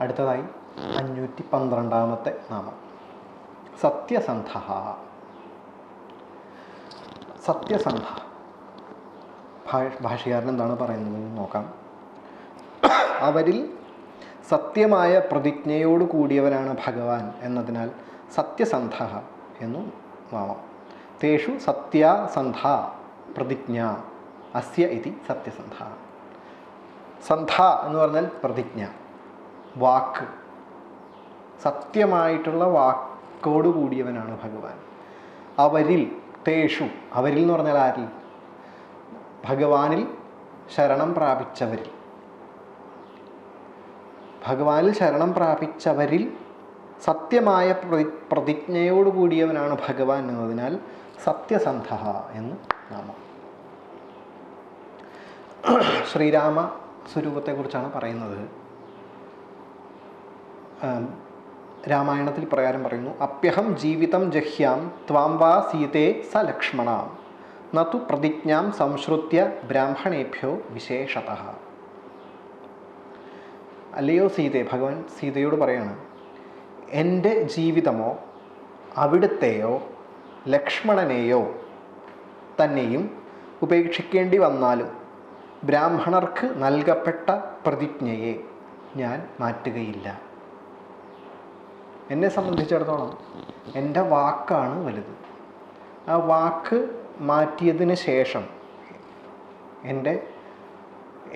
അടുത്തതായി അഞ്ഞൂറ്റി പന്ത്രണ്ടാമത്തെ നാമം. സത്യസന്ധ. സത്യസന്ധ. ഭാഷ- ഭാഷകാരൻ എന്താണ് പറയുന്നത് നോക്കാം. അവരിൽ സത്യമായ പ്രതിജ്ഞയോട് കൂടിയവനാണ് ഭഗവാൻ എന്നതിനാൽ സത്യസന്ധ എന്നു നാമം. തേഷു സത്യാസന്ധ പ്രതിജ്ഞ അസ്യ ഇതി സത്യസന്ധ. സന്ധ എന്ന് പറഞ്ഞാൽ പ്രതിജ്ഞ. വാക്ക്. സത്യമായിട്ടുള്ള വാക്കോട് കൂടിയവനാണ് ഭഗവാൻ. അവരിൽ തേഷു അവരിൽ എന്ന് പറഞ്ഞാൽ ആരിൽ? ഭഗവാനിൽ ശരണം പ്രാപിച്ചവരിൽ. ഭഗവാനിൽ ശരണം പ്രാപിച്ചവരിൽ സത്യമായ പ്രതി പ്രതിജ്ഞയോട് കൂടിയവനാണ് ഭഗവാൻ എന്നതിനാൽ സത്യസന്ധ എന്ന് നാമം. ശ്രീരാമ സ്വരൂപത്തെക്കുറിച്ചാണ് പറയുന്നത്. രാമായണത്തിൽ പ്രകാരം പറയുന്നു അപ്യഹം ജീവിതം ജഹ്യാം ത്വാം വാ സീതേ സ ലക്ഷ്മണ. നതു പ്രതിജ്ഞാം സംശ്രുത്യ ബ്രാഹ്മണേഭ്യോ വിശേഷത. അല്ലയോ സീതേ ഭഗവാൻ സീതയോട് പറയാണ് എന്റെ ജീവിതമോ അവിടുത്തെയോ ലക്ഷ്മണനെയോ തന്നെയും ഉപേക്ഷിക്കേണ്ടി വന്നാലും ബ്രാഹ്മണർക്ക് നൽകപ്പെട്ട പ്രതിജ്ഞയെ ഞാൻ മാറ്റുകയില്ല. എന്നെ സംബന്ധിച്ചിടത്തോളം എന്റെ വാക്കാണ് വലുത്. ആ വാക്ക് മാറ്റിയതിന് ശേഷം എന്റെ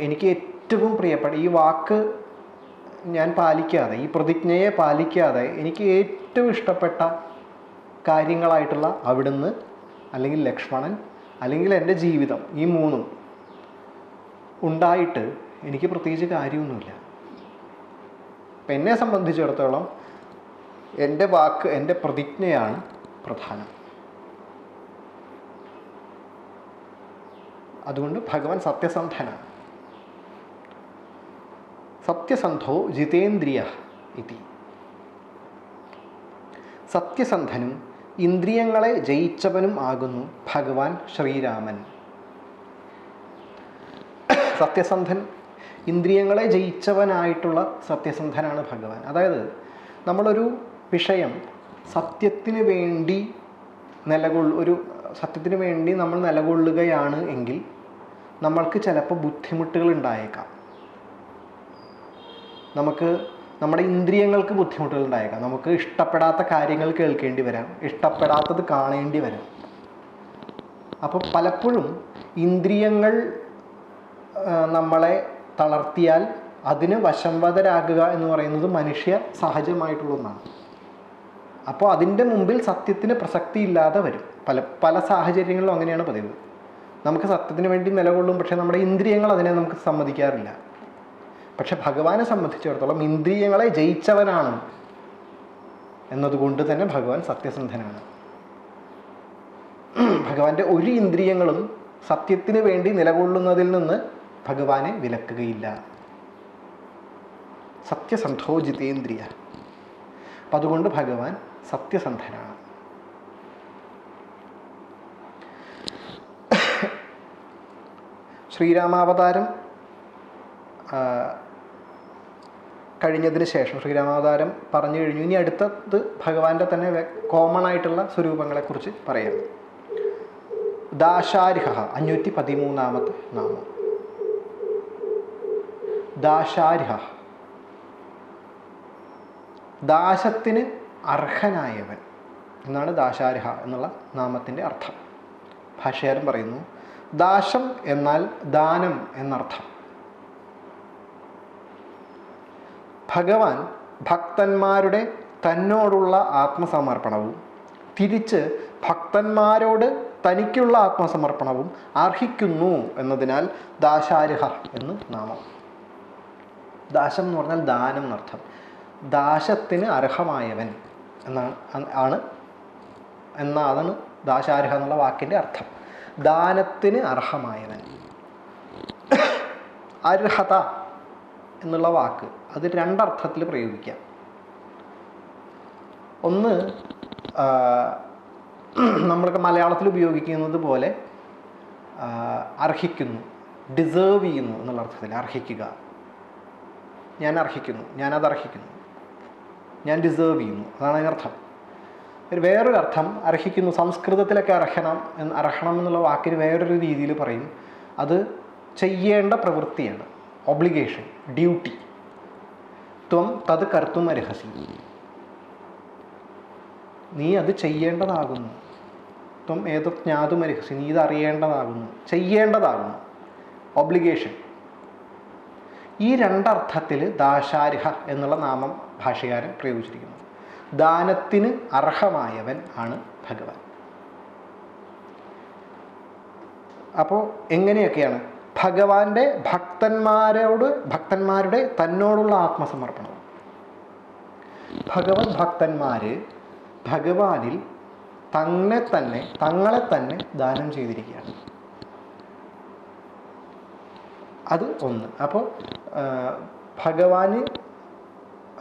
എനിക്ക് ഏറ്റവും പ്രിയപ്പെട്ട ഈ വാക്ക് ഞാൻ പാലിക്കാതെ ഈ പ്രതിജ്ഞയെ പാലിക്കാതെ എനിക്ക് ഏറ്റവും ഇഷ്ടപ്പെട്ട കാര്യങ്ങളായിട്ടുള്ള അവിടുന്ന് അല്ലെങ്കിൽ ലക്ഷ്മണൻ അല്ലെങ്കിൽ എന്റെ ജീവിതം ഈ മൂന്നും ഉണ്ടായിട്ട് എനിക്ക് പ്രത്യേകിച്ച് കാര്യമൊന്നുമില്ല. അപ്പം എന്നെ സംബന്ധിച്ചിടത്തോളം എന്റെ വാക്ക് എന്റെ പ്രതിജ്ഞയാണ് പ്രധാനം. അതുകൊണ്ട് ഭഗവാൻ സത്യസന്ധനാണ്. സത്യസന്ധോ ജിതേന്ദ്രിയ ഇതി. സത്യസന്ധനും ഇന്ദ്രിയങ്ങളെ ജയിച്ചവനും ആകുന്നു ഭഗവാൻ ശ്രീരാമൻ. സത്യസന്ധൻ ഇന്ദ്രിയങ്ങളെ ജയിച്ചവനായിട്ടുള്ള സത്യസന്ധനാണ് ഭഗവാൻ. അതായത് നമ്മളൊരു വിഷയം സത്യത്തിന് വേണ്ടി നിലകൊള്ളു ഒരു സത്യത്തിന് വേണ്ടി നമ്മൾ നിലകൊള്ളുകയാണ് എങ്കിൽ നമ്മൾക്ക് ചിലപ്പോൾ ബുദ്ധിമുട്ടുകൾ ഉണ്ടായേക്കാം. നമുക്ക് നമ്മുടെ ഇന്ദ്രിയങ്ങൾക്ക് ബുദ്ധിമുട്ടുകൾ ഉണ്ടായേക്കാം. നമുക്ക് ഇഷ്ടപ്പെടാത്ത കാര്യങ്ങൾ കേൾക്കേണ്ടി വരാം. ഇഷ്ടപ്പെടാത്തത് കാണേണ്ടി വരാം. അപ്പോൾ പലപ്പോഴും ഇന്ദ്രിയങ്ങൾ നമ്മളെ തളർത്തിയാൽ അതിന് വശംവദരാകുക എന്ന് പറയുന്നത് മനുഷ്യ സഹജമായിട്ടുള്ള ഒന്നാണ്. അപ്പോൾ അതിന്റെ മുമ്പിൽ സത്യത്തിന് പ്രസക്തി ഇല്ലാതെ വരും. പല പല സാഹചര്യങ്ങളിലും അങ്ങനെയാണ് പതിവ്. നമുക്ക് സത്യത്തിന് വേണ്ടി നിലകൊള്ളും പക്ഷേ നമ്മുടെ ഇന്ദ്രിയങ്ങൾ അതിനെ നമുക്ക് സമ്മതിക്കാറില്ല. പക്ഷെ ഭഗവാനെ സംബന്ധിച്ചിടത്തോളം ഇന്ദ്രിയങ്ങളെ ജയിച്ചവനാണ് എന്നതുകൊണ്ട് തന്നെ ഭഗവാൻ സത്യസന്ധനാണ്. ഭഗവാന്റെ ഒരു ഇന്ദ്രിയങ്ങളും സത്യത്തിന് വേണ്ടി നിലകൊള്ളുന്നതിൽ നിന്ന് ഭഗവാനെ വിലക്കുകയില്ല. സത്യസന്ധോ ജിതേന്ദ്രിയ. അപ്പം അതുകൊണ്ട് ഭഗവാൻ സത്യസന്ധനാണ്. ശ്രീരാമാവതാരം കഴിഞ്ഞതിന് ശേഷം ശ്രീരാമാവതാരം പറഞ്ഞു കഴിഞ്ഞു. ഇനി അടുത്തത് ഭഗവാന്റെ തന്നെ കോമൺ ആയിട്ടുള്ള സ്വരൂപങ്ങളെക്കുറിച്ച് പറയാം. ദാശാരിഹ അഞ്ഞൂറ്റി പതിമൂന്നാമത്തെ നാമം. ദാശാരിഹ. ദാശത്തിന് അർഹനായവൻ എന്നാണ് ദാശാരിഹ എന്നുള്ള നാമത്തിന്റെ അർത്ഥം. ഭാഷകാരൻ പറയുന്നു ദാശം എന്നാൽ ദാനം എന്നർത്ഥം. ഭഗവാൻ ഭക്തന്മാരുടെ തന്നോടുള്ള ആത്മസമർപ്പണവും തിരിച്ച് ഭക്തന്മാരോട് തനിക്കുള്ള ആത്മസമർപ്പണവും അർഹിക്കുന്നു എന്നതിനാൽ ദാശാരിഹ എന്ന് നാമം. ദാശം എന്ന് പറഞ്ഞാൽ ദാനം എന്നർത്ഥം. ദാശത്തിന് അർഹമായവൻ. എന്നാണ് ആണ്. എന്നാ അതാണ് ദാശാർഹ എന്നുള്ള വാക്കിന്റെ അർത്ഥം. ദാനത്തിന് അർഹമായവൻ. അർഹത എന്നുള്ള വാക്ക് അത് രണ്ടർത്ഥത്തിൽ പ്രയോഗിക്കാം. ഒന്ന് നമ്മളൊക്കെ മലയാളത്തിൽ ഉപയോഗിക്കുന്നത് പോലെ അർഹിക്കുന്നു ഡിസേർവ് ചെയ്യുന്നു എന്നുള്ള അർത്ഥത്തിൽ അർഹിക്കുക. ഞാൻ അർഹിക്കുന്നു ഞാനത് അർഹിക്കുന്നു ഞാൻ ഡിസേർവ് ചെയ്യുന്നു. അതാണ് അതിനർത്ഥം ഒരു വേറൊരു അർത്ഥം അർഹിക്കുന്നു സംസ്കൃതത്തിലൊക്കെ അർഹണം എന്ന് അർഹണം എന്നുള്ള വാക്കിന് വേറൊരു രീതിയിൽ പറയും. അത് ചെയ്യേണ്ട പ്രവൃത്തിയാണ്. ഒബ്ലിഗേഷൻ ഡ്യൂട്ടി ത്വം തത് കർത്തും അർഹസി. നീ അത് ചെയ്യേണ്ടതാകുന്നു. ത്വം ഏതോ ജ്ഞാതും അർഹസി. നീ ഇത് അറിയേണ്ടതാകുന്നു. ചെയ്യേണ്ടതാകുന്നു. ഒബ്ലിഗേഷൻ ഈ രണ്ടർത്ഥത്തിൽ ദാശാരിഹ എന്നുള്ള നാമം ഭാഷകാരൻ പ്രയോഗിച്ചിരിക്കുന്നത് ദാനത്തിന് അർഹമായവൻ ആണ് ഭഗവാൻ. അപ്പോൾ എങ്ങനെയൊക്കെയാണ്? ഭഗവാന്റെ ഭക്തന്മാരോട് ഭക്തന്മാരുടെ തന്നോടുള്ള ആത്മസമർപ്പണം. ഭഗവത് ഭക്തന്മാർ ഭഗവാനിൽ തന്നെ തന്നെ തങ്ങളെ തന്നെ ദാനം ചെയ്തിരിക്കുകയാണ്. അത് ഒന്ന്. അപ്പോൾ ഭഗവാന്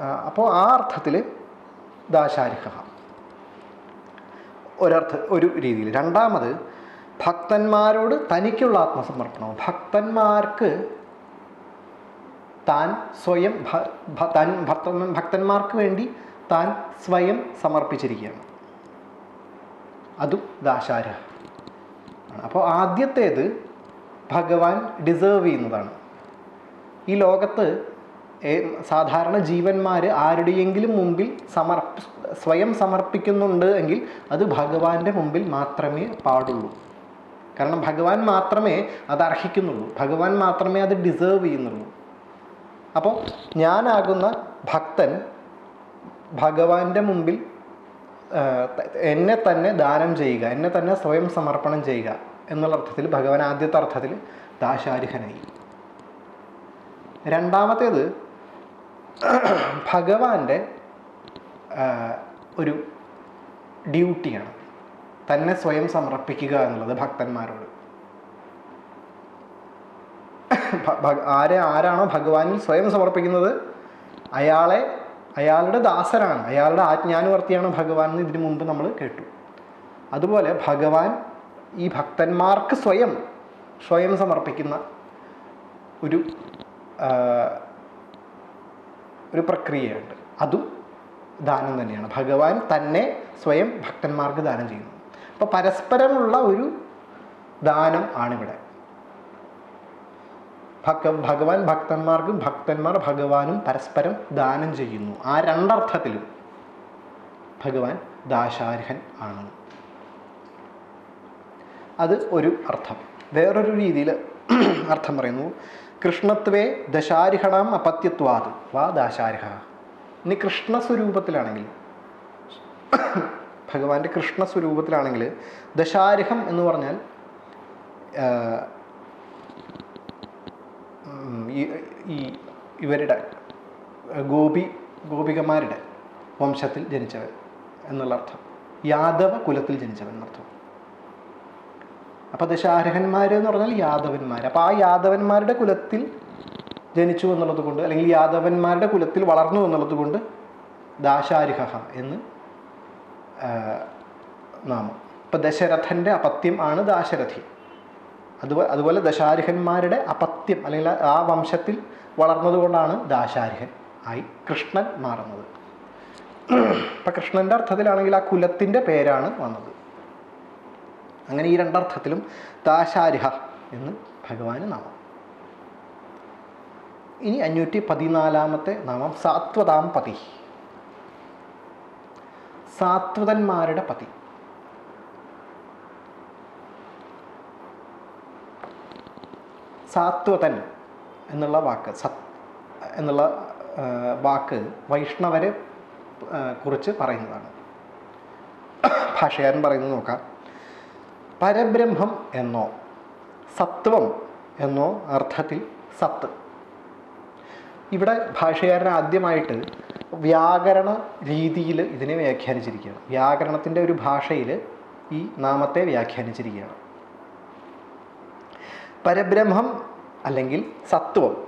അപ്പോൾ ആ അർത്ഥത്തിൽ ദാശാരിഹ. ഒരർത്ഥ ഒരു രീതിയിൽ. രണ്ടാമത് ഭക്തന്മാരോട് തനിക്കുള്ള ആത്മസമർപ്പണം ഭക്തന്മാർക്ക് താൻ സ്വയം താൻ ഭക്ത- ഭക്തന്മാർക്ക് വേണ്ടി താൻ സ്വയം സമർപ്പിച്ചിരിക്കുകയാണ്. അതും ദാശാരഹ. അപ്പോൾ ആദ്യത്തേത് ഭഗവാൻ ഡിസേർവ് ചെയ്യുന്നതാണ്. ഈ ലോകത്ത് സാധാരണ ജീവന്മാർ ആരുടെയെങ്കിലും മുമ്പിൽ സമർപ്പ സ്വയം സമർപ്പിക്കുന്നുണ്ട് എങ്കിൽ അത് ഭഗവാന്റെ മുമ്പിൽ മാത്രമേ പാടുള്ളൂ. കാരണം ഭഗവാൻ മാത്രമേ അത് അർഹിക്കുന്നുള്ളൂ. ഭഗവാൻ മാത്രമേ അത് ഡിസേർവ് ചെയ്യുന്നുള്ളൂ. അപ്പോൾ ഞാനാകുന്ന ഭക്തൻ ഭഗവാന്റെ മുമ്പിൽ എന്നെ തന്നെ ദാനം ചെയ്യുക എന്നെ തന്നെ സ്വയം സമർപ്പണം ചെയ്യുക എന്നുള്ള അർത്ഥത്തിൽ ഭഗവാൻ ആദ്യത്തെ അർത്ഥത്തിൽ ദാശാരിഹനായി. രണ്ടാമത്തേത് ഭഗവാന്റെ ഒരു ഡ്യൂട്ടിയാണ് തന്നെ സ്വയം സമർപ്പിക്കുക എന്നുള്ളത് ഭക്തന്മാരോട്. ആരെ ആരാണോ ഭഗവാനിൽ സ്വയം സമർപ്പിക്കുന്നത് അയാളെ അയാളുടെ ദാസരാണ്. അയാളുടെ ആജ്ഞാനുവർത്തിയാണ് ഭഗവാൻ എന്ന് ഇതിനു മുമ്പ് നമ്മൾ കേട്ടു. അതുപോലെ ഭഗവാൻ ഈ ഭക്തന്മാർക്ക് സ്വയം സ്വയം സമർപ്പിക്കുന്ന ഒരു ഒരു പ്രക്രിയയുണ്ട്. അതും ദാനം തന്നെയാണ്. ഭഗവാൻ തന്നെ സ്വയം ഭക്തന്മാർക്ക് ദാനം ചെയ്യുന്നു. അപ്പോൾ പരസ്പരമുള്ള ഒരു ദാനം ആണിവിടെ. ഭക്ത ഭഗവാൻ ഭക്തന്മാർക്കും ഭക്തന്മാർ ഭഗവാനും പരസ്പരം ദാനം ചെയ്യുന്നു. ആ രണ്ടർത്ഥത്തിലും ഭഗവാൻ ദാശാർഹൻ ആണ്. അത് ഒരു അർത്ഥം. വേറൊരു രീതിയിൽ അർത്ഥം പറയുന്നു. കൃഷ്ണത്വേ ദശാരിഹണാം അപത്യത്വാത്. വാ ദാശാരിഹ. ഇനി കൃഷ്ണസ്വരൂപത്തിലാണെങ്കിൽ ഭഗവാന്റെ കൃഷ്ണസ്വരൂപത്തിലാണെങ്കിൽ ദശാരിഹം എന്ന് പറഞ്ഞാൽ ഈ ഇവരുടെ ഗോപി ഗോപികമാരുടെ വംശത്തിൽ ജനിച്ചവൻ എന്നുള്ള അർത്ഥം. യാദവ കുലത്തിൽ ജനിച്ചവൻ എന്നർത്ഥം. അപ്പോൾ ദശാർഹന്മാർ എന്ന് പറഞ്ഞാൽ യാദവന്മാർ അപ്പോൾ ആ യാദവന്മാരുടെ കുലത്തിൽ ജനിച്ചു എന്നുള്ളത് കൊണ്ട് അല്ലെങ്കിൽ യാദവന്മാരുടെ കുലത്തിൽ വളർന്നു എന്നുള്ളത് കൊണ്ട് ദാശാരിഹ എന്ന് നാമം. ഇപ്പം ദശരഥന്റെ അപത്യം ആണ് ദാശരഥി. അതുപോലെ അതുപോലെ ദശാരിഹന്മാരുടെ അപത്യം അല്ലെങ്കിൽ ആ വംശത്തിൽ വളർന്നതുകൊണ്ടാണ് ദാശാരിഹൻ ആയി കൃഷ്ണൻ മാറുന്നത്. ഇപ്പം കൃഷ്ണന്റെ അർത്ഥത്തിലാണെങ്കിൽ ആ കുലത്തിന്റെ പേരാണ് വന്നത്. അങ്ങനെ ഈ രണ്ടർത്ഥത്തിലും ദാശാരിഹ എന്ന് ഭഗവാന് നാമം. ഇനി അഞ്ഞൂറ്റി പതിനാലാമത്തെ നാമം സാത്വതാം പതി. സാത്വതന്മാരുടെ പതി. സാത്വതൻ എന്നുള്ള വാക്ക് സത് എന്നുള്ള വാക്ക് വൈഷ്ണവരെ കുറിച്ച് പറയുന്നതാണ്. ഭാഷകാരൻ പറയുന്നത് നോക്കാം. പരബ്രഹ്മം എന്നോ സത്വം എന്നോ അർത്ഥത്തിൽ സത്ത്. ഇവിടെ ഭാഷകാരൻ ആദ്യമായിട്ട് വ്യാകരണ രീതിയിൽ ഇതിനെ വ്യാഖ്യാനിച്ചിരിക്കുകയാണ്. വ്യാകരണത്തിന്റെ ഒരു ഭാഷയിൽ ഈ നാമത്തെ വ്യാഖ്യാനിച്ചിരിക്കുകയാണ്. പരബ്രഹ്മം അല്ലെങ്കിൽ സത്വം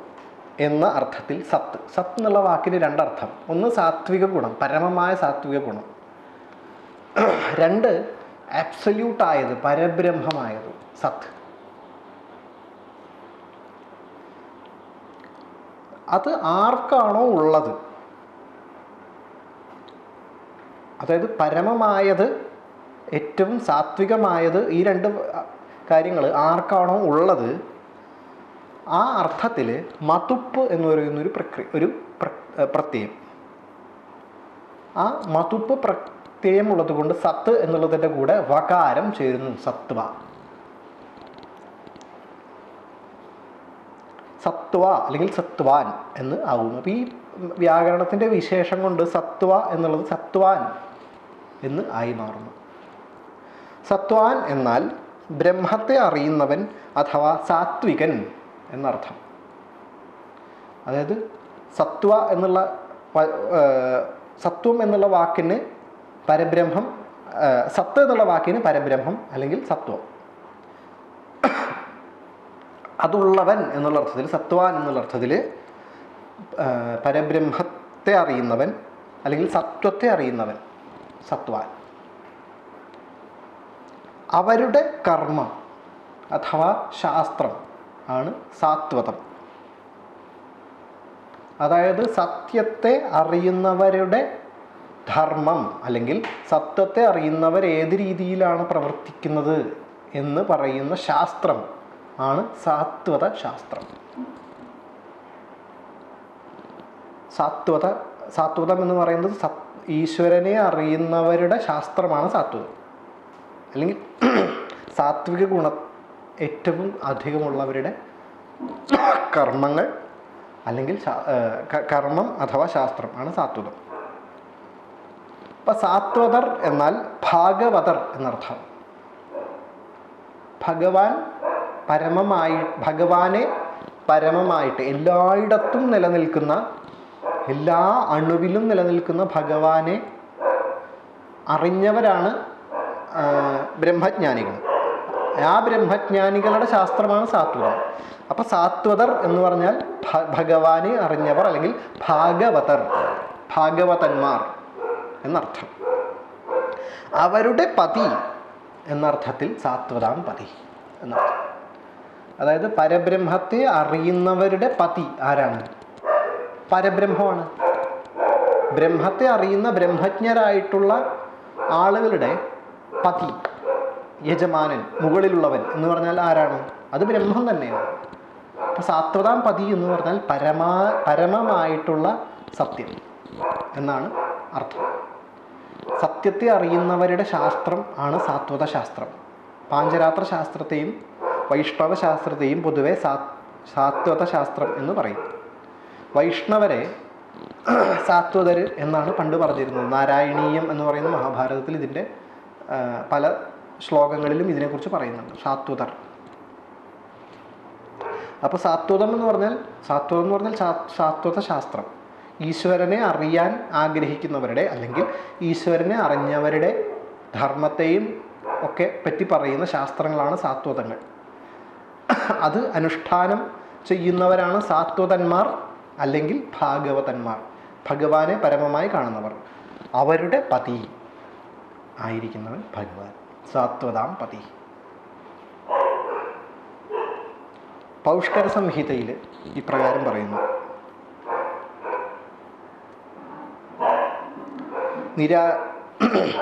എന്ന അർത്ഥത്തിൽ സത്ത്. സത്ത് എന്നുള്ള വാക്കിന് രണ്ടർത്ഥം. ഒന്ന് സാത്വിക ഗുണം പരമമായ സാത്വിക ഗുണം. രണ്ട് ആബ്സല്യൂട്ടായത് പരബ്രഹ്മമായത്. സത് അത് ആർക്കാണോ ഉള്ളത്? അതായത് പരമമായത് ഏറ്റവും സാത്വികമായത് ഈ രണ്ട് കാര്യങ്ങൾ ആർക്കാണോ ഉള്ളത്? ആ അർത്ഥത്തിൽ മതുപ്പ് എന്ന് പ്രക്രിയ ഒരു പ്ര- ഏർ പ്രത്യയം. ആ മതുപ്പ് പ്രത്യയം ഉള്ളത് കൊണ്ട് സത്ത് എന്നുള്ളതിന്റെ കൂടെ വകാരം ചേരുന്നു സത്വ. സത്വ അല്ലെങ്കിൽ സത്വാൻ എന്ന് ആവുന്നു അപ്പോൾ ഈ വ്യാകരണത്തിന്റെ വിശേഷം കൊണ്ട് സത്വ എന്നുള്ളത് സത്വാൻ എന്ന് ആയി മാറുന്നു. സത്വാൻ എന്നാൽ ബ്രഹ്മത്തെ അറിയുന്നവൻ അഥവാ സാത്വികൻ എന്നർത്ഥം. അതായത് സത്വ എന്നുള്ള സത്വം എന്നുള്ള വാക്കിന് പരബ്രഹ്മം സത്ത് എന്നുള്ള വാക്കിന് പരബ്രഹ്മം അല്ലെങ്കിൽ സത്വം. അതുള്ളവൻ എന്നുള്ള അർത്ഥത്തിൽ സത്വാൻ എന്നുള്ള അർത്ഥത്തിൽ പരബ്രഹ്മത്തെ അറിയുന്നവൻ അല്ലെങ്കിൽ സത്വത്തെ അറിയുന്നവൻ സത്വാൻ. അവരുടെ കർമ്മം അഥവാ ശാസ്ത്രം ആണ് സാത്വതം. അതായത് സത്യത്തെ അറിയുന്നവരുടെ ധർമ്മം അല്ലെങ്കിൽ സത്യത്തെ അറിയുന്നവർ ഏത് രീതിയിലാണ് പ്രവർത്തിക്കുന്നത് എന്ന് പറയുന്ന ശാസ്ത്രം ആണ് സാത്വത ശാസ്ത്രം. സാത്വത സാത്വതം എന്ന് പറയുന്നത് സത് ഈശ്വരനെ അറിയുന്നവരുടെ ശാസ്ത്രമാണ് സാത്വതം. അല്ലെങ്കിൽ സാത്വിക ഗുണ ഏറ്റവും അധികമുള്ളവരുടെ കർമ്മങ്ങൾ അല്ലെങ്കിൽ കർമ്മം അഥവാ ശാസ്ത്രം ആണ് സാത്വതം. അപ്പം സാത്വതർ എന്നാൽ ഭാഗവതർ എന്നർത്ഥം. ഭഗവാൻ പരമമായി ഭഗവാനെ പരമമായിട്ട് എല്ലായിടത്തും നിലനിൽക്കുന്ന എല്ലാ അണുവിലും നിലനിൽക്കുന്ന ഭഗവാനെ അറിഞ്ഞവരാണ് ബ്രഹ്മജ്ഞാനികൾ. ആ ബ്രഹ്മജ്ഞാനികളുടെ ശാസ്ത്രമാണ് സാത്വതം. അപ്പം സാത്വതർ എന്ന് പറഞ്ഞാൽ ഭഗവാനെ അറിഞ്ഞവർ അല്ലെങ്കിൽ ഭാഗവതർ ഭാഗവതന്മാർ. എന്നർത്ഥം. അവരുടെ പതി എന്നർത്ഥത്തിൽ സാത്വതാം പതി എന്നർത്ഥം. അതായത് പരബ്രഹ്മത്തെ അറിയുന്നവരുടെ പതി ആരാണ്? പരബ്രഹ്മമാണ്. ബ്രഹ്മത്തെ അറിയുന്ന ബ്രഹ്മജ്ഞരായിട്ടുള്ള ആളുകളുടെ പതി യജമാനൻ മുകളിലുള്ളവൻ എന്ന് പറഞ്ഞാൽ ആരാണ്? അത് ബ്രഹ്മം തന്നെയാണ്. അപ്പം സാത്വതാം പതി എന്ന് പറഞ്ഞാൽ പരമാ പരമമായിട്ടുള്ള സത്യം എന്നാണ് അർത്ഥം. സത്യത്തെ അറിയുന്നവരുടെ ശാസ്ത്രം ആണ് സാത്വത ശാസ്ത്രം. പാഞ്ചരാത്ര ശാസ്ത്രത്തെയും വൈഷ്ണവ ശാസ്ത്രത്തെയും പൊതുവെ സാ സാത്വത ശാസ്ത്രം എന്ന് പറയും. വൈഷ്ണവരെ സാത്വതർ എന്നാണ് പണ്ട് പറഞ്ഞിരുന്നത്. നാരായണീയം എന്ന് പറയുന്ന മഹാഭാരതത്തിൽ ഇതിന്റെ പല ശ്ലോകങ്ങളിലും ഇതിനെക്കുറിച്ച് പറയുന്നുണ്ട്. സാത്വതർ. അപ്പോൾ സാത്വതം എന്ന് പറഞ്ഞാൽ സാത്വതം എന്ന് പറഞ്ഞാൽ സാത്വത ശാസ്ത്രം. ഈശ്വരനെ അറിയാൻ ആഗ്രഹിക്കുന്നവരുടെ അല്ലെങ്കിൽ ഈശ്വരനെ അറിഞ്ഞവരുടെ ധർമ്മത്തെയും ഒക്കെ പറ്റി പറയുന്ന ശാസ്ത്രങ്ങളാണ് സാത്വതങ്ങൾ. അത് അനുഷ്ഠാനം ചെയ്യുന്നവരാണ് സാത്വതന്മാർ അല്ലെങ്കിൽ ഭാഗവതന്മാർ. ഭഗവാനെ പരമമായി കാണുന്നവർ. അവരുടെ പതി ആയിരിക്കുന്നവൻ ഭഗവാൻ. സാത്വതാം പതി. പൗഷ്കര സംഹിതയിൽ ഇപ്രകാരം പറയുന്നു. നിരാ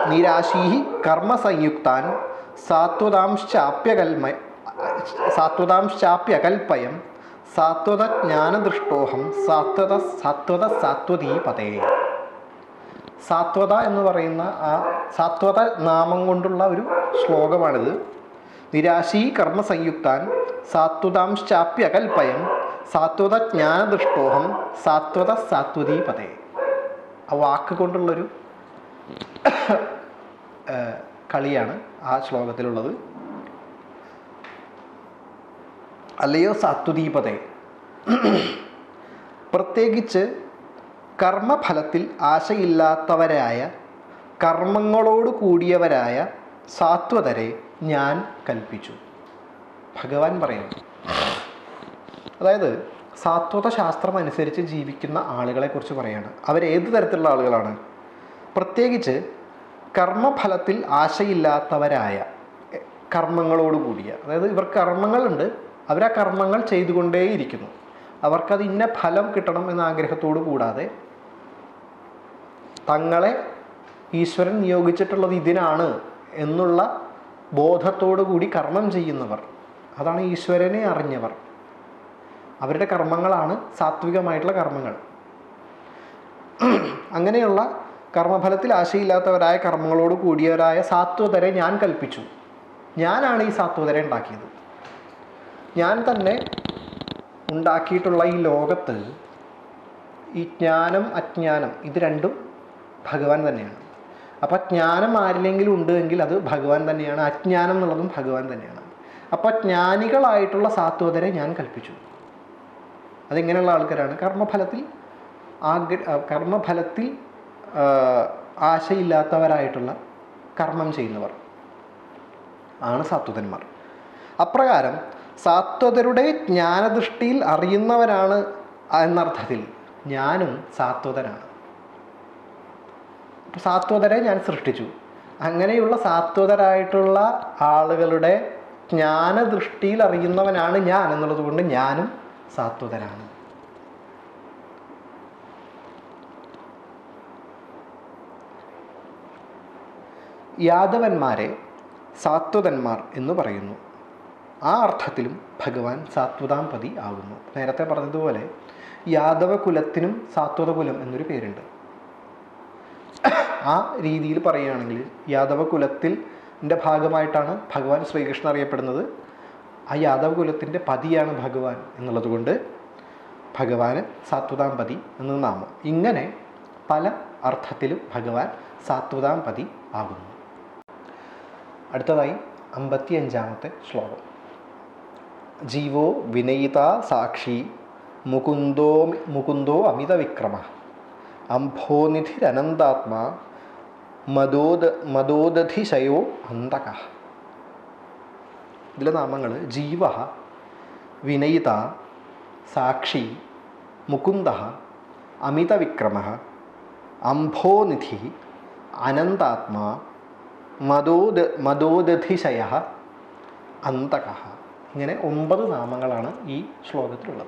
നിരാശീ കർമ്മസംയുക്താൻ സാത്വതാംശ്ചാപ്യകൽമ സാത്വതാംശ്ചാപ്യകൽപ്പയം സാത്വത ജ്ഞാനദൃഷ്ടോഹം സാത്വത സാത്വത സാത്വതീ പതേ സാത്വത എന്ന് പറയുന്ന ആ സാത്വത നാമം കൊണ്ടുള്ള ഒരു ശ്ലോകമാണിത്. നിരാശീ കർമ്മസംയുക്താൻ സാത്വതാംശ്ചാപ്യകൽപ്പയം സാത്വത ജ്ഞാനദൃഷ്ടോഹം സാത്വത സാത്വതീ പതേ ആ വാക്ക് കൊണ്ടുള്ളൊരു കളിയാണ് ആ ശ്ലോകത്തിലുള്ളത്. അല്ലയോ സത്വദീപതേ. പ്രത്യേകിച്ച് കർമ്മഫലത്തിൽ ആശയില്ലാത്തവരായ കർമ്മങ്ങളോട് കൂടിയവരായ സാത്വതരെ ഞാൻ കൽപ്പിച്ചു. ഭഗവാൻ പറയുന്നു. അതായത് സാത്വത ശാസ്ത്രം അനുസരിച്ച് ജീവിക്കുന്ന ആളുകളെക്കുറിച്ച് പറയാണ്. അവരേത് തരത്തിലുള്ള ആളുകളാണ്? പ്രത്യേകിച്ച് കർമ്മഫലത്തിൽ ആശയില്ലാത്തവരായ കർമ്മങ്ങളോട് കൂടിയ. അതായത് ഇവർക്ക് കർമ്മങ്ങളുണ്ട് അവർ ആ കർമ്മങ്ങൾ ചെയ്തുകൊണ്ടേയിരിക്കുന്നു. അവർക്കത് ഇന്ന ഫലം കിട്ടണം എന്ന ആഗ്രഹത്തോട് കൂടാതെ തങ്ങളെ ഈശ്വരൻ നിയോഗിച്ചിട്ടുള്ളത് ഇതിനാണ് എന്നുള്ള ബോധത്തോടു കൂടി കർമ്മം ചെയ്യുന്നവർ അതാണ് ഈശ്വരനെ അറിഞ്ഞവർ. അവരുടെ കർമ്മങ്ങളാണ് സാത്വികമായിട്ടുള്ള കർമ്മങ്ങൾ. അങ്ങനെയുള്ള കർമ്മഫലത്തിൽ ആശയില്ലാത്തവരായ കർമ്മങ്ങളോട് കൂടിയവരായ സാത്വതരെ ഞാൻ കൽപ്പിച്ചു. ഞാനാണ് ഈ സാത്വതരെ ഉണ്ടാക്കിയത്. ഞാൻ തന്നെ ഉണ്ടാക്കിയിട്ടുള്ള ഈ ലോകത്ത് ഈ ജ്ഞാനം അജ്ഞാനം ഇത് രണ്ടും ഭഗവാൻ തന്നെയാണ്. അപ്പോൾ ജ്ഞാനം ആരിലെങ്കിലും ഉണ്ട് എങ്കിൽ അത് ഭഗവാൻ തന്നെയാണ്. അജ്ഞാനം എന്നുള്ളതും ഭഗവാൻ തന്നെയാണ്. അപ്പോൾ ജ്ഞാനികളായിട്ടുള്ള സാത്വതരെ ഞാൻ കൽപ്പിച്ചു. അതെങ്ങനെയുള്ള ആൾക്കാരാണ്? കർമ്മഫലത്തിൽ ആഗ്ര കർമ്മഫലത്തിൽ ആശയില്ലാത്തവരായിട്ടുള്ള കർമ്മം ചെയ്യുന്നവർ. ആണ് സാത്വതന്മാർ. അപ്രകാരം സാത്വതരുടെ ജ്ഞാനദൃഷ്ടിയിൽ അറിയുന്നവരാണ് എന്നർത്ഥത്തിൽ ഞാനും സാത്വതനാണ്. സാത്വതരെ ഞാൻ സൃഷ്ടിച്ചു. അങ്ങനെയുള്ള സാത്വതരായിട്ടുള്ള ആളുകളുടെ ജ്ഞാനദൃഷ്ടിയിൽ അറിയുന്നവനാണ് ഞാൻ എന്നുള്ളത് കൊണ്ട് ഞാനും സാത്വതനാണ്. യാദവന്മാരെ സാത്വതന്മാർ എന്ന് പറയുന്നു. ആ അർത്ഥത്തിലും ഭഗവാൻ സാത്വതാംപതി ആകുന്നു. നേരത്തെ പറഞ്ഞതുപോലെ യാദവ കുലത്തിനും സാത്വത കുലം എന്നൊരു പേരുണ്ട്. ആ രീതിയിൽ പറയുകയാണെങ്കിൽ യാദവ ഭാഗമായിട്ടാണ് ഭഗവാൻ ശ്രീകൃഷ്ണൻ അറിയപ്പെടുന്നത്. ആ യാദവ കുലത്തിന്റെ പതിയാണ് ഭഗവാൻ എന്നുള്ളതുകൊണ്ട് ഭഗവാന് സാത്വതാംപതി എന്ന് നാമം. ഇങ്ങനെ പല അർത്ഥത്തിലും ഭഗവാൻ സാത്വതാംപതി ആകുന്നു. അടുത്തതായി അമ്പത്തി അഞ്ചാമത്തെ ശ്ലോകം. ജീവോ വിനയിത സാക്ഷി മുകുന്ദോ മുകുന്ദോ അമിത വിക്രമ. അംഭോനിധിരനന്താത്മാ മദോദ മദോദധിശയോ അന്തക. ഇതിലെ നാമങ്ങൾ ജീവ വിനയിത സാക്ഷി മുകുന്ദ അമിതവിക്രമ അംഭോനിധി അനന്താത്മാ മദോദ മധൂദധിശയ അന്തക. ഇങ്ങനെ ഒമ്പത് നാമങ്ങളാണ് ഈ ശ്ലോകത്തിലുള്ളത്.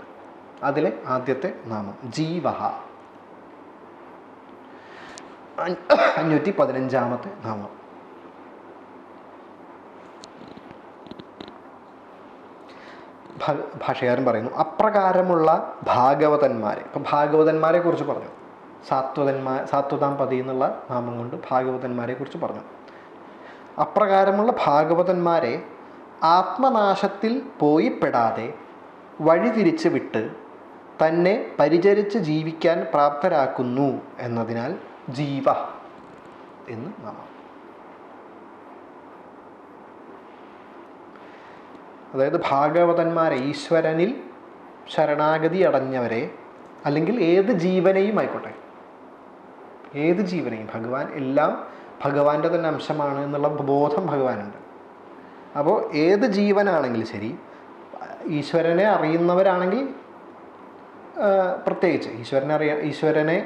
അതിലെ ആദ്യത്തെ നാമം ജീവഹ അഞ്ഞൂറ്റി പതിനഞ്ചാമത്തെ നാമം. ഭാഷകാരൻ പറയുന്നു അപ്രകാരമുള്ള ഭാഗവതന്മാരെ. ഇപ്പം ഭാഗവതന്മാരെ കുറിച്ച് പറഞ്ഞു. സാത്വതന്മാർ സാത്വതാം പതി എന്നുള്ള നാമം കൊണ്ട് ഭാഗവതന്മാരെ കുറിച്ച് പറഞ്ഞു. അപ്രകാരമുള്ള ഭാഗവതന്മാരെ ആത്മനാശത്തിൽ പോയി പെടാതെ വഴിതിരിച്ച് വിട്ട് തന്നെ പരിചരിച്ച് ജീവിക്കാൻ പ്രാപ്തരാക്കുന്നു എന്നതിനാൽ ജീവ എന്ന് നാമം. അതായത് ഭാഗവതന്മാരെ ഈശ്വരനിൽ ശരണാഗതി അടഞ്ഞവരെ അല്ലെങ്കിൽ ഏത് ജീവനെയും ആയിക്കോട്ടെ ഏത് ജീവനെയും ഭഗവാൻ എല്ലാം ഭഗവാന്റെ തന്നെ അംശമാണ് എന്നുള്ള ബോധം ഭഗവാനുണ്ട്. അപ്പോൾ ഏത് ജീവനാണെങ്കിലും ശരി ഈശ്വരനെ അറിയുന്നവരാണെങ്കിൽ പ്രത്യേകിച്ച് ഈശ്വരനെ അറിയ ഈശ്വരനെ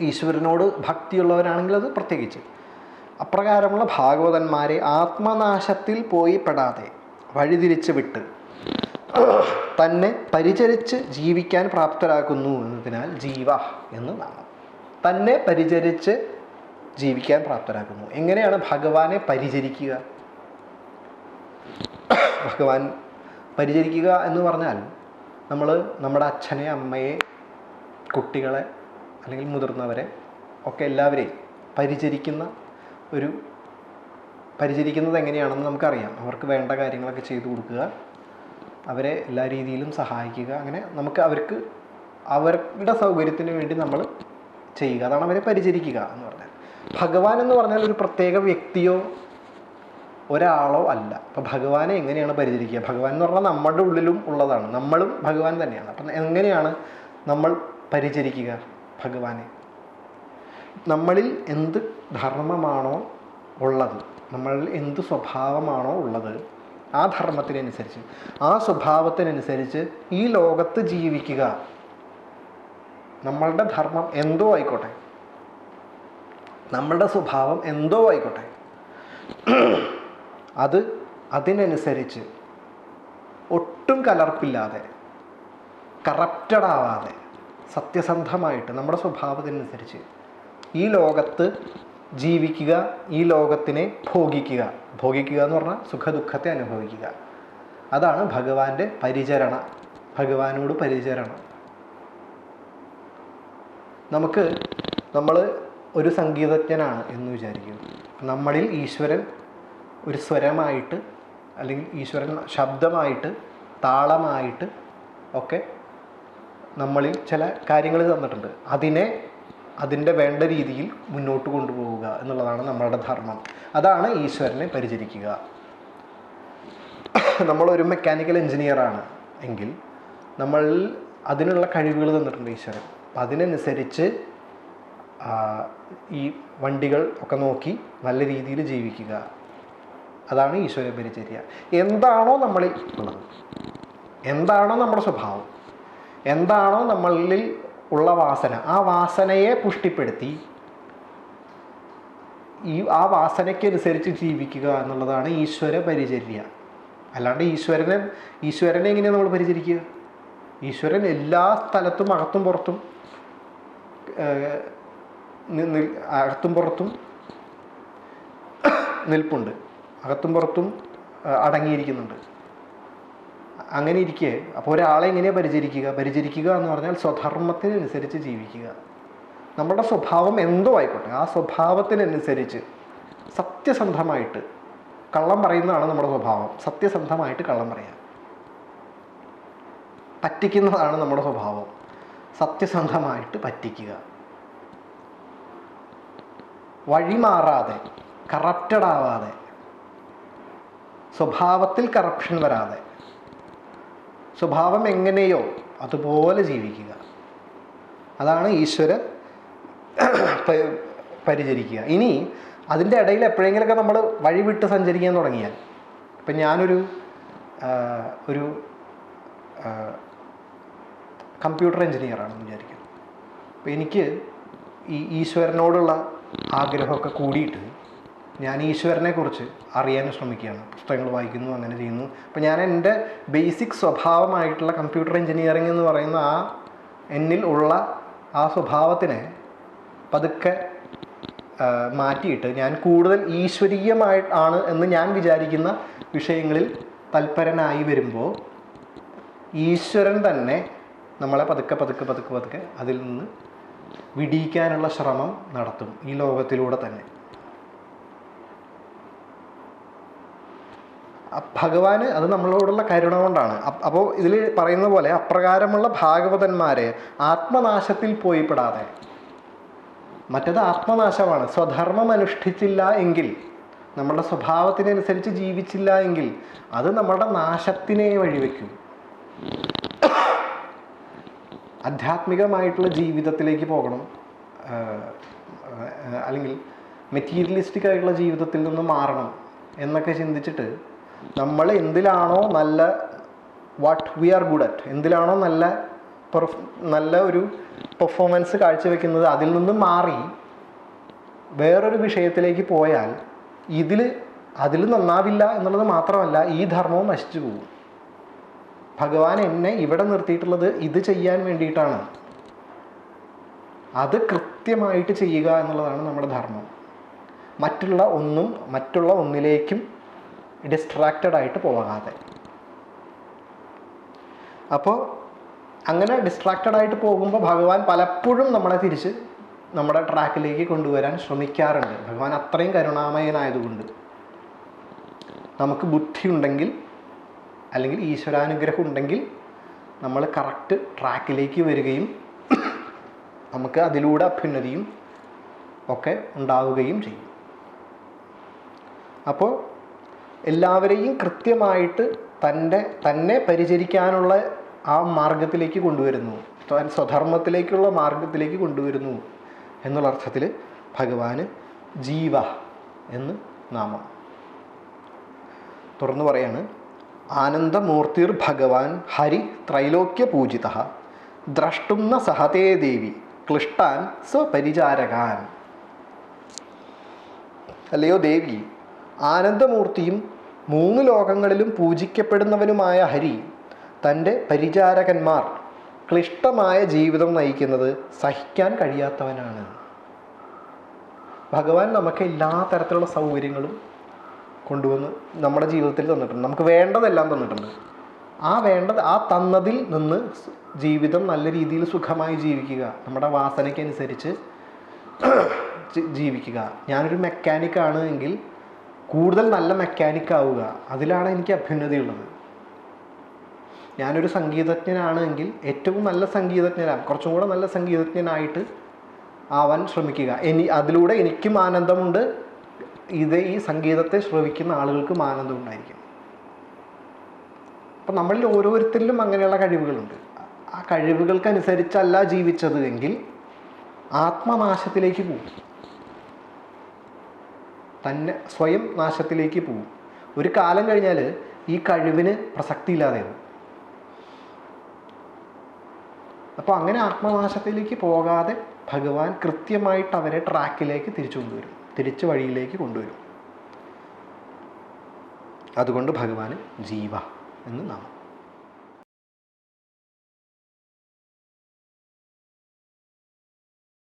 ഈശ്വരനോട് ഭക്തിയുള്ളവരാണെങ്കിൽ അത് പ്രത്യേകിച്ച്. അപ്രകാരമുള്ള ഭാഗവതന്മാരെ ആത്മനാശത്തിൽ പോയി പെടാതെ വഴിതിരിച്ച് വിട്ട് തന്നെ പരിചരിച്ച് ജീവിക്കാൻ പ്രാപ്തരാക്കുന്നു എന്നതിനാൽ ജീവ എന്ന് നാമം. തന്നെ പരിചരിച്ച് ജീവിക്കാൻ പ്രാപ്തരാക്കുന്നു. എങ്ങനെയാണ് ഭഗവാനെ പരിചരിക്കുക? ഭഗവാൻ പരിചരിക്കുക എന്ന് പറഞ്ഞാൽ നമ്മൾ നമ്മുടെ അച്ഛനെ അമ്മയെ കുട്ടികളെ അല്ലെങ്കിൽ മുതിർന്നവരെ ഒക്കെ എല്ലാവരെയും പരിചരിക്കുന്ന ഒരു പരിചരിക്കുന്നത് എങ്ങനെയാണെന്ന് നമുക്കറിയാം. അവർക്ക് വേണ്ട കാര്യങ്ങളൊക്കെ ചെയ്തു കൊടുക്കുക. അവരെ എല്ലാ രീതിയിലും സഹായിക്കുക. അങ്ങനെ നമുക്ക് അവർക്ക് അവരുടെ സൗകര്യത്തിന് വേണ്ടി നമ്മൾ ചെയ്യുക. അതാണ് അവരെ പരിചരിക്കുക എന്ന് പറഞ്ഞാൽ ഭഗവാൻ എന്ന് പറഞ്ഞാൽ ഒരു പ്രത്യേക വ്യക്തിയോ ഒരാളോ അല്ല. അപ്പം ഭഗവാനെ എങ്ങനെയാണ് പരിചരിക്കുക? ഭഗവാൻ എന്ന് പറഞ്ഞാൽ നമ്മുടെ ഉള്ളിലും ഉള്ളതാണ്. നമ്മളും ഭഗവാൻ തന്നെയാണ്. അപ്പം എങ്ങനെയാണ് നമ്മൾ പരിചരിക്കുക ഭഗവാനെ? നമ്മളിൽ എന്ത് ധർമ്മമാണോ ഉള്ളത് നമ്മളിൽ എന്ത് സ്വഭാവമാണോ ഉള്ളത് ആ ധർമ്മത്തിനനുസരിച്ച് ആ സ്വഭാവത്തിനനുസരിച്ച് ഈ ലോകത്ത് ജീവിക്കുക. നമ്മളുടെ ധർമ്മം എന്തോ ആയിക്കോട്ടെ. നമ്മളുടെ സ്വഭാവം എന്തോ ആയിക്കോട്ടെ. അത് അതിനനുസരിച്ച് ഒട്ടും കലർപ്പില്ലാതെ കറപ്റ്റഡ് ആവാതെ സത്യസന്ധമായിട്ട് നമ്മുടെ സ്വഭാവത്തിനനുസരിച്ച് ഈ ലോകത്ത് ജീവിക്കുക ഈ ലോകത്തിനെ ഭോഗിക്കുക. ഭോഗിക്കുക എന്ന് പറഞ്ഞാൽ സുഖദുഃഖത്തെ അനുഭവിക്കുക. അതാണ് ഭഗവാന്റെ പരിചരണ ഭഗവാനോട് പരിചരണം. നമുക്ക് നമ്മൾ ഒരു സംഗീതജ്ഞനാണ് എന്ന് വിചാരിക്കും നമ്മളിൽ ഈശ്വരൻ ഒരു സ്വരമായിട്ട് അല്ലെങ്കിൽ ഈശ്വരൻ ശബ്ദമായിട്ട് താളമായിട്ട് ഒക്കെ നമ്മളിൽ ചില കാര്യങ്ങൾ തന്നിട്ടുണ്ട്. അതിനെ അതിന്റെ വേണ്ട രീതിയിൽ മുന്നോട്ട് കൊണ്ടുപോവുക എന്നുള്ളതാണ് നമ്മളുടെ ധർമ്മം. അതാണ് ഈശ്വരനെ പരിചരിക്കുക. നമ്മളൊരു മെക്കാനിക്കൽ എഞ്ചിനീയറാണ് എങ്കിൽ നമ്മൾ അതിനുള്ള കഴിവുകൾ തന്നിട്ടുണ്ട് ഈശ്വരൻ. അപ്പം അതിനനുസരിച്ച് ഈ വണ്ടികൾ ഒക്കെ നോക്കി നല്ല രീതിയിൽ ജീവിക്കുക. അതാണ് ഈശ്വര പരിചര്യ. എന്താണോ നമ്മളിൽ ഉള്ളത്. എന്താണോ നമ്മുടെ സ്വഭാവം. എന്താണോ നമ്മളിൽ ഉള്ള വാസന. ആ വാസനയെ പുഷ്ടിപ്പെടുത്തി ഈ ആ വാസനയ്ക്കനുസരിച്ച് ജീവിക്കുക എന്നുള്ളതാണ് ഈശ്വര പരിചര്യ. അല്ലാണ്ട് ഈശ്വരനെ ഈശ്വരനെ എങ്ങനെയാണ് നമ്മൾ പരിചരിക്കുക? ഈശ്വരൻ എല്ലാ സ്ഥലത്തും അകത്തും പുറത്തും അകത്തും പുറത്തും നിൽപ്പുണ്ട്. അകത്തും പുറത്തും അടങ്ങിയിരിക്കുന്നുണ്ട്. അങ്ങനെ ഇരിക്കെ. അപ്പോൾ ഒരാളെ എങ്ങനെയാണ് പരിചരിക്കുക? പരിചരിക്കുക എന്ന് പറഞ്ഞാൽ സ്വധർമ്മത്തിനനുസരിച്ച് ജീവിക്കുക. നമ്മുടെ സ്വഭാവം എന്തോ ആയിക്കോട്ടെ. ആ സ്വഭാവത്തിനനുസരിച്ച് സത്യസന്ധമായിട്ട് കള്ളം പറയുന്നതാണ് നമ്മുടെ സ്വഭാവം. സത്യസന്ധമായിട്ട് കള്ളം പറയാം. പറ്റിക്കുന്നതാണ് നമ്മുടെ സ്വഭാവം. സത്യസന്ധമായിട്ട് പറ്റിക്കുക. വഴിമാറാതെ കറപ്റ്റഡ് ആവാതെ സ്വഭാവത്തിൽ കറപ്ഷൻ വരാതെ സ്വഭാവം എങ്ങനെയോ അതുപോലെ ജീവിക്കുക. അതാണ് ഈശ്വര പരിചരിക്കുക. ഇനി അതിന്റെ ഇടയിൽ എപ്പോഴെങ്കിലൊക്കെ നമ്മൾ വഴി വിട്ട് സഞ്ചരിക്കാൻ തുടങ്ങിയാൽ ഇപ്പം ഞാനൊരു ഒരു കമ്പ്യൂട്ടർ എഞ്ചിനീയറാണെന്ന് വിചാരിക്കുന്നു. അപ്പോൾ എനിക്ക് ഈ ഈശ്വരനോടുള്ള ആഗ്രഹമൊക്കെ കൂടിയിട്ട് ഞാൻ ഈശ്വരനെക്കുറിച്ച് അറിയാൻ ശ്രമിക്കുകയാണ്. പുസ്തകങ്ങൾ വായിക്കുന്നു അങ്ങനെ ചെയ്യുന്നു. അപ്പോൾ ഞാൻ എന്റെ ബേസിക് സ്വഭാവമായിട്ടുള്ള കമ്പ്യൂട്ടർ എഞ്ചിനീയറിംഗ് എന്ന് പറയുന്ന ആ എന്നിൽ ഉള്ള ആ സ്വഭാവത്തിനെ പതുക്കെ മാറ്റിയിട്ട് ഞാൻ കൂടുതൽ ഈശ്വരീയമായി ആണ് എന്ന് ഞാൻ വിചാരിക്കുന്ന വിഷയങ്ങളിൽ തൽപരനായി വരുമ്പോൾ ഈശ്വരൻ തന്നെ നമ്മളെ പതുക്കെ പതുക്കെ പതുക്കെ പതുക്കെ അതിൽ നിന്ന് വിടിയിക്കാനുള്ള ശ്രമം നടത്തും ഈ ലോകത്തിലൂടെ തന്നെ. ഭഗവാന് അത് നമ്മളോടുള്ള കരുണ കൊണ്ടാണ്. അപ്പോൾ ഇതിൽ പറയുന്ന പോലെ അപ്രകാരമുള്ള ഭാഗവതന്മാരെ ആത്മനാശത്തിൽ പോയി പെടാതെ മറ്റത് ആത്മനാശമാണ്. സ്വധർമ്മം അനുഷ്ഠിച്ചില്ല എങ്കിൽ നമ്മളുടെ സ്വഭാവത്തിനനുസരിച്ച് ജീവിച്ചില്ല എങ്കിൽ അത് നമ്മുടെ നാശത്തിനെ വഴിവെക്കും. ആധ്യാത്മികമായിട്ടുള്ള ജീവിതത്തിലേക്ക് പോകണം. അല്ലെങ്കിൽ മെറ്റീരിയലിസ്റ്റിക് ആയിട്ടുള്ള ജീവിതത്തിൽ നിന്ന് മാറണം എന്നൊക്കെ ചിന്തിച്ചിട്ട് നമ്മൾ എന്തിലാണോ നല്ല what we are good at എന്തിലാണോ നല്ല പെർഫ് നല്ല ഒരു പെർഫോമൻസ് കാഴ്ചവെക്കുന്നത് അതിൽ നിന്ന് മാറി വേറൊരു വിഷയത്തിലേക്ക് പോയാൽ ഇതിൽ അതിൽ നന്നാവില്ല എന്നുള്ളത് മാത്രമല്ല ഈ ധർമ്മവും നശിച്ചു പോകും. ഭഗവാൻ എന്നെ ഇവിടെ നിർത്തിയിട്ടുള്ളത് ഇത് ചെയ്യാൻ വേണ്ടിയിട്ടാണ്. അത് കൃത്യമായിട്ട് ചെയ്യുക എന്നുള്ളതാണ് നമ്മുടെ ധർമ്മം. മറ്റുള്ള ഒന്നും മറ്റുള്ള ഒന്നിലേക്കും ഡിസ്ട്രാക്റ്റഡ് ആയിട്ട് പോകാതെ. അപ്പോൾ അങ്ങനെ ഡിസ്ട്രാക്റ്റഡ് ആയിട്ട് പോകുമ്പോൾ ഭഗവാൻ പലപ്പോഴും നമ്മളെ തിരിച്ച് നമ്മുടെ ട്രാക്കിലേക്ക് കൊണ്ടുവരാൻ ശ്രമിക്കാറുണ്ട്. ഭഗവാൻ അത്രയും കരുണാമയനായതുകൊണ്ട്. നമുക്ക് ബുദ്ധി ഉണ്ടെങ്കിൽ അല്ലെങ്കിൽ ഈശ്വരാനുഗ്രഹം ഉണ്ടെങ്കിൽ നമ്മൾ കറക്റ്റ് ട്രാക്കിലേക്ക് വരികയും നമുക്ക് അതിലൂടെ അഭ്യുന്നതിയും ഒക്കെ ഉണ്ടാവുകയും ചെയ്യും. അപ്പോൾ എല്ലാവരെയും കൃത്യമായിട്ട് തന്റെ തന്നെ പരിചരിക്കാനുള്ള ആ മാർഗത്തിലേക്ക് കൊണ്ടുവരുന്നു. താൻ സ്വധർമ്മത്തിലേക്കുള്ള മാർഗത്തിലേക്ക് കൊണ്ടുവരുന്നു എന്നുള്ള അർത്ഥത്തിൽ ഭഗവാന് ജീവ എന്ന് നാമം. തുറന്നു പറയാണ്. ആനന്ദമൂർത്തിർ ഭഗവാൻ ഹരി ത്രൈലോക്യപൂജിത. ദ്രഷ്ടും ന സഹതേ ദേവി ക്ലിഷ്ടാൻ സ്വപരിചാരകാൻ. അല്ലയോ ദേവി ആനന്ദമൂർത്തിയും മൂന്ന് ലോകങ്ങളിലും പൂജിക്കപ്പെടുന്നവനുമായ ഹരി തന്റെ പരിചാരകന്മാർ ക്ലിഷ്ടമായ ജീവിതം നയിക്കുന്നത് സഹിക്കാൻ കഴിയാത്തവനാണ്. ഭഗവാൻ നമുക്ക് എല്ലാ തരത്തിലുള്ള സൗകര്യങ്ങളും കൊണ്ടുവന്ന് നമ്മുടെ ജീവിതത്തിൽ തന്നിട്ടുണ്ട്. നമുക്ക് വേണ്ടതെല്ലാം തന്നിട്ടുണ്ട്. ആ വേണ്ടത് ആ തന്നതിൽ നിന്ന് ജീവിതം നല്ല രീതിയിൽ സുഖമായി ജീവിക്കുക. നമ്മുടെ വാസനയ്ക്കനുസരിച്ച് ജീവിക്കുക. ഞാനൊരു മെക്കാനിക് ആണ് എങ്കിൽ കൂടുതൽ നല്ല മെക്കാനിക് ആവുക അതിലാണ് എനിക്ക് അഭ്യുന്നതിയുള്ളത്. ഞാനൊരു സംഗീതജ്ഞനാണ് എങ്കിൽ ഏറ്റവും നല്ല സംഗീതജ്ഞനാണ് കുറച്ചും കൂടെ നല്ല സംഗീതജ്ഞനായിട്ട് ആവാൻ ശ്രമിക്കുക. ഇനി അതിലൂടെ എനിക്കും ആനന്ദമുണ്ട്. ഇത് ഈ സംഗീതത്തെ ശ്രവിക്കുന്ന ആളുകൾക്കും ആനന്ദം ഉണ്ടായിരിക്കും. അപ്പം നമ്മളിൽ ഓരോരുത്തരിലും അങ്ങനെയുള്ള കഴിവുകളുണ്ട്. ആ കഴിവുകൾക്കനുസരിച്ചല്ല ജീവിച്ചത് എങ്കിൽ ആത്മനാശത്തിലേക്ക് പോകും. തന്നെ സ്വയം നാശത്തിലേക്ക് പോകും. ഒരു കാലം കഴിഞ്ഞാൽ ഈ കഴിവിന് പ്രസക്തി ഇല്ലാതെയാവും അപ്പോൾ അങ്ങനെ ആത്മനാശത്തിലേക്ക് പോകാതെ ഭഗവാൻ കൃത്യമായിട്ട് അവരെ ട്രാക്കിലേക്ക് തിരിച്ചു കൊണ്ടുവരും. തിരിച്ച് വഴിയിലേക്ക് കൊണ്ടുവരും. അതുകൊണ്ട് ഭഗവാന് ജീവ എന്ന് നാമം.